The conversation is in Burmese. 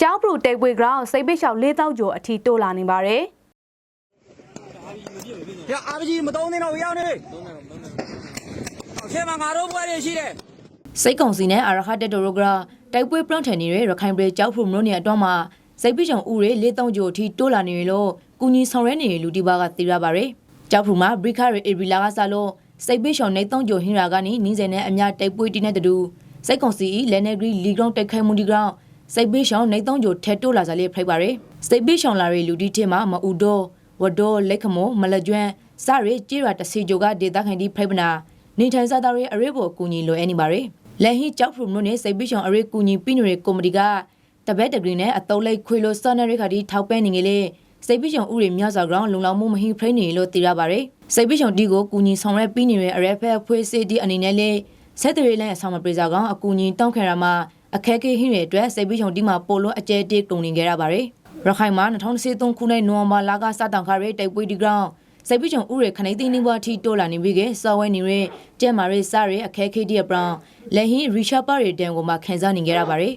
ကျောင်းပရိုတိတ်ပွေဂရောင်းစိတ်ပိတ်ရှောင်၄တောက်ကျော်အထိတိုးလာနေပါတယ်။ရအာပကြီးမတုံးနေတော့ရောက်နေ။တုံးနေတော့တုံးနေ။အခေမှာငါတို့ဘွဲတွေရှိတယ်စိတ်ကုံစီနဲ့အာရခတက်တိုရိုဂရာတိုက်ပွဲပြန့်ထန်နေတဲ့ရခိုင်ပြည်ကြောက်ဖရုံမြို့နယ်အတွင်းမှာစိတ်ပိချောင်ဥတွေလေးတောင်ကျော်အထိတိုးလာနေရလို့ကုညီဆောင်ရဲနေတဲ့လူတီဘာကသိရပါဗျ။ကြောက်ဖရုံမှာဘရိခရီအေဘီလာကစားလို့စိတ်ပိချောင်နေတောင်ကျော်ဟင်ရာကနေနင်းစင်နဲ့အများတိုက်ပွဲတင်းတဲ့တူစိတ်ကုံစီလဲနေဂရီလီဂရောင်းတိုက်ခိုက်မှုဒီဂရောင်း စိတ်ပိချောင်နေတောင်ကျော်ထဲတိုးလာစားလေးဖိတ်ပါဗျ။စိတ်ပိချောင်လာတဲ့လူတီထဲမှာမအူတော့ဝဒေါ်လက်ခမောမလကျွမ်းစရဲကြေးရတစီဂျိုကဒေတာခိုင်ဒီဖိတ်ပနာနေထိုင်စားသားရဲ့အရေးပေါ်အကူအညီလိုအပ်နေပါဗျ။လက်ဟီကြောက်ဖရုံတို့နဲ့စိတ်ပိရှောင်အရေးကူညီပြီးနေတဲ့ကော်မတီကတပတ်တဂရီနဲ့အတုံးလိုက်ခွေလို့စောနေရခါဒီထောက်ပဲနေငယ်လေစိတ်ပိရှောင်ဥတွေမြောက်စွာကောင်လုံလောက်မှုမဟိဖရိနေလို့သိရပါတယ်စိတ်ပိရှောင်ဒီကိုကူညီဆောင်ရွက်ပြီးနေတဲ့အရက်ဖက်ဖွေးစီဒီအနေနဲ့လေဆက်တရီလိုင်းအဆောင်မပြေစာကောင်အကူညီတောင်းခံရမှာ အခက်အခဲဟင်းတွေအတွက်စိတ်ပိရှောင်ဒီမှာပိုလို့အကျဲတေးကုန်နေကြရပါတယ်ရခိုင်မှာ2023ခုနှစ်နိုဝင်ဘာလကစတောင်ခါရဲတိုက်ပွဲဒီကောင်စိတ်ပိချုံဥရခနေသိန်းနေဘွားထီတိုးလာနေပြီကစောဝဲနေရဲကျဲမာရဲစားရဲအခက်ခဲဒီအပရောင်လက်ဟင်းရီရှာပါရဲတန်ကိုမှခန်းစားနေကြရပါတယ်